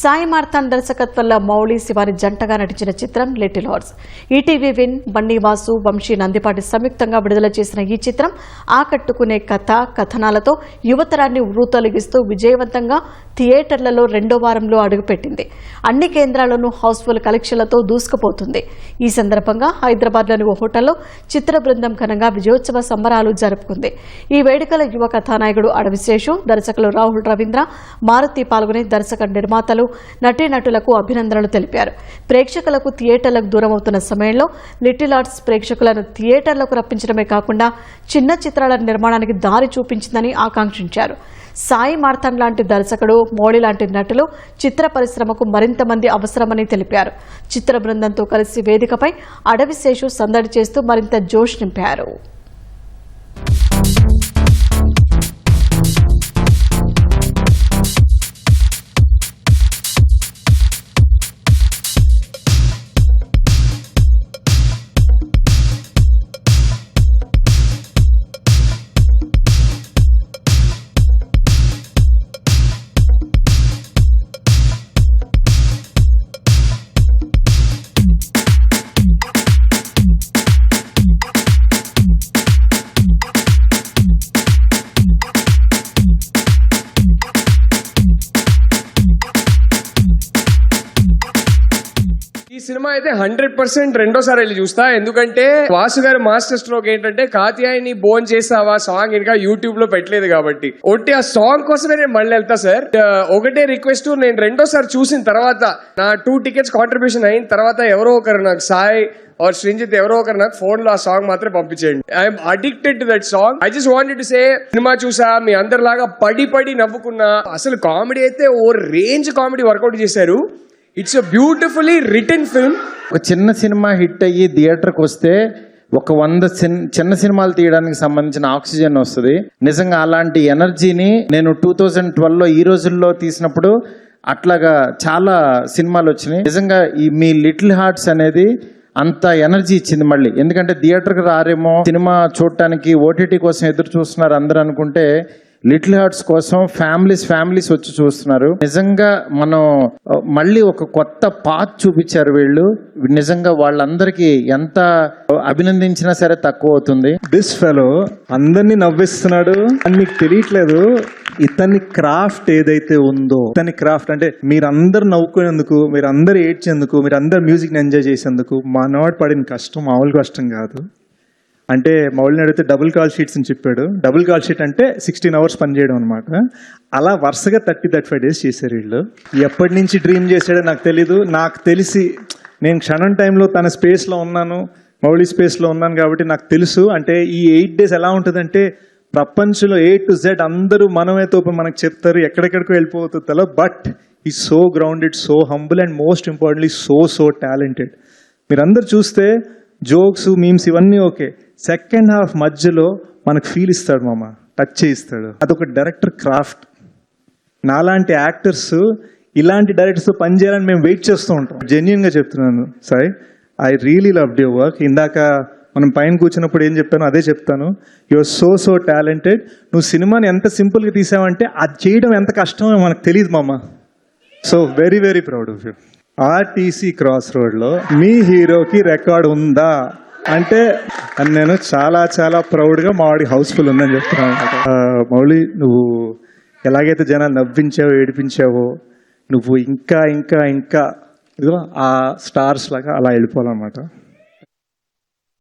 సాయి మార్తాండ్ దర్శకత్వంలో మౌళి శివాని జంటగా నటించిన చిత్రం లిటిల్ హార్ట్స్ ఈటీవీ విన్ బండి వాసు వంశీ నందిపాటి సంయుక్తంగా విడుదల చేసిన ఈ చిత్రం ఆకట్టుకునే కథ కథనాలతో యువతరాన్ని ఉర్రూతొలగిస్తూ విజయవంతంగా థియేటర్లలో రెండో వారంలో అడుగుపెట్టింది. అన్ని కేంద్రాల్లోనూ హౌస్ఫుల్ కలెక్షన్లతో దూసుకుపోతుంది. ఈ సందర్భంగా హైదరాబాద్లోని ఓ హోటల్లో చిత్ర బృందం ఘనంగా విజయోత్సవ సంబరాలు జరుపుకుంది. ఈ వేడుకల యువ కథానాయకుడు అడవిశేషు దర్శకులు రాహుల్ రవీంద్ర మారుతి పాల్గొని దర్శక నిర్మాతలు నటీనటులకు అభినందనలు తెలిపారు. ప్రేక్షకులకు థియేటర్లకు దూరమవుతున్న సమయంలో లిటిల్ ఆర్ట్స్ ప్రేక్షకులను థియేటర్లకు రప్పించడమే కాకుండా చిన్న చిత్రాల నిర్మాణానికి దారి చూపించిందని ఆకాంక్షించారు. సాయి మార్తాండ్ లాంటి దర్శకుడు మోడీ లాంటి నటులు చిత్ర పరిశ్రమకు మరింత మంది అవసరమని తెలిపారు. చిత్ర బృందంతో కలిసి వేదికపై అడవిశేషు సందడి చేస్తూ మరింత జోష్ నింపారు. ఈ సినిమా అయితే హండ్రెడ్ పర్సెంట్ రెండోసారి వెళ్ళి చూస్తా. ఎందుకంటే వాసు గారి మాస్టర్ స్ట్రోక్ ఏంటంటే కాత్యాయని బోన్ చేసావా సాంగ్ ఇంకా యూట్యూబ్లో పెట్టలేదు కాబట్టి. ఒట్టి ఆ సాంగ్ కోసమే నేను మళ్ళీ వెళ్తా సార్. ఒకటే రిక్వెస్ట్ నేను రెండోసారి చూసిన తర్వాత నా టూ టికెట్స్ కాంట్రిబ్యూషన్ అయిన తర్వాత ఎవరో ఒకరు నాకు సాయి ఆర్ శ్రీంజిత్ ఎవరో ఒకరు నాకు ఫోన్లో ఆ సాంగ్ మాత్రం పంపించేయండి. I'm addicted to that song I just wanted to say cinema చూసా మీ అందరిలాగా పడి పడి నవ్వుకున్నా. అసలు కామెడీ అయితే ఓ రేంజ్ కామెడీ వర్కౌట్ చేశారు. It's a beautifully return film ఒక చిన్న సినిమా హిట్ అయ్యి థియేటర్కి వస్తే ఒక వంద చిన్న సినిమాలు తీయడానికి సంబంధించిన ఆక్సిజన్ వస్తుంది. నిజంగా అలాంటి ఎనర్జీని నేను టూ థౌజండ్ ట్వెల్వ్లో ఈ రోజుల్లో తీసినప్పుడు అట్లాగా చాలా సినిమాలు వచ్చినాయి. నిజంగా ఈ మీ లిటిల్ హార్ట్స్ అనేది అంత ఎనర్జీ ఇచ్చింది మళ్ళీ. ఎందుకంటే థియేటర్కి రారేమో సినిమా చూడటానికి ఓటీటీ కోసం ఎదురు చూస్తున్నారు అందరూ అనుకుంటే లిటిల్ హార్ట్స్ కోసం ఫ్యామిలీస్ ఫ్యామిలీస్ వచ్చి చూస్తున్నారు. నిజంగా మనం మళ్ళీ ఒక కొత్త పాత్ చూపించారు వీళ్ళు. నిజంగా వాళ్ళందరికీ ఎంత అభినందించినా సరే తక్కువ అవుతుంది. దిస్ ఫెలో అందరినీ నవ్విస్తున్నాడు. అని మీకు తెలియట్లేదు ఇతని క్రాఫ్ట్ ఏదైతే ఉందో ఇతని క్రాఫ్ట్ అంటే మీరందరు నవ్వుకునేందుకు మీరందరూ ఏడ్చేందుకు మీరందరు మ్యూజిక్ని ఎంజాయ్ చేసేందుకు మనవాడు పడిన కష్టం మామూలు కష్టం కాదు. అంటే మౌలిని అడిగితే డబుల్ కాల్ షీట్స్ అని చెప్పాడు. డబుల్ కాల్ షీట్ అంటే సిక్స్టీన్ అవర్స్ పనిచేయడం అనమాట అలా వరుసగా థర్టీ థర్టీ ఫైవ్ డేస్ చేశారు వీళ్ళు. ఎప్పటి నుంచి డ్రీమ్ చేశాడో నాకు తెలీదు. నాకు తెలిసి నేను క్షణం టైంలో తన స్పేస్లో ఉన్నాను మౌళి స్పేస్లో ఉన్నాను కాబట్టి నాకు తెలుసు. అంటే ఈ ఎయిట్ డేస్ ఎలా ఉంటుందంటే ప్రపంచంలో ఏ టు జెడ్ అందరూ మనమే తోపు మనకు చెప్తారు ఎక్కడెక్కడికో వెళ్ళిపోతుందో బట్ ఈ so grounded so humble and most importantly so so talented మీరందరూ చూస్తే జోక్స్ మీమ్స్ ఇవన్నీ ఓకే సెకండ్ హాఫ్ మధ్యలో మనకు ఫీల్ ఇస్తాడు మామ టచ్ చేయిస్తాడు అదొక డైరెక్టర్ క్రాఫ్ట్ నాలాంటి యాక్టర్స్ ఇలాంటి డైరెక్టర్స్ పని చేయాలని మేము వెయిట్ చేస్తూ ఉంటాం. జెన్యున్గా చెప్తున్నాను Sai I really love your work ఇందాక మనం పైన కూర్చున్నప్పుడు ఏం చెప్పానో అదే చెప్తాను. యువర్ సో సో టాలెంటెడ్ నువ్వు సినిమాని ఎంత సింపుల్గా తీసావంటే అది చేయడం ఎంత కష్టమో మనకు తెలియదు మామ. So very very proud of you RTC cross రోడ్లో మీ హీరోకి రికార్డ్ ఉందా? అంటే నేను చాలా చాలా ప్రౌడ్గా మా వాడికి హౌస్ఫుల్ ఉందని చెప్తున్నాను అనమాట. నువ్వు ఎలాగైతే జనాలు నవ్వించావో ఏడిపించావో నువ్వు ఇంకా ఇంకా ఇంకా ఇదిగో ఆ స్టార్స్ లాగా అలా వెళ్ళిపోవాలన్నమాట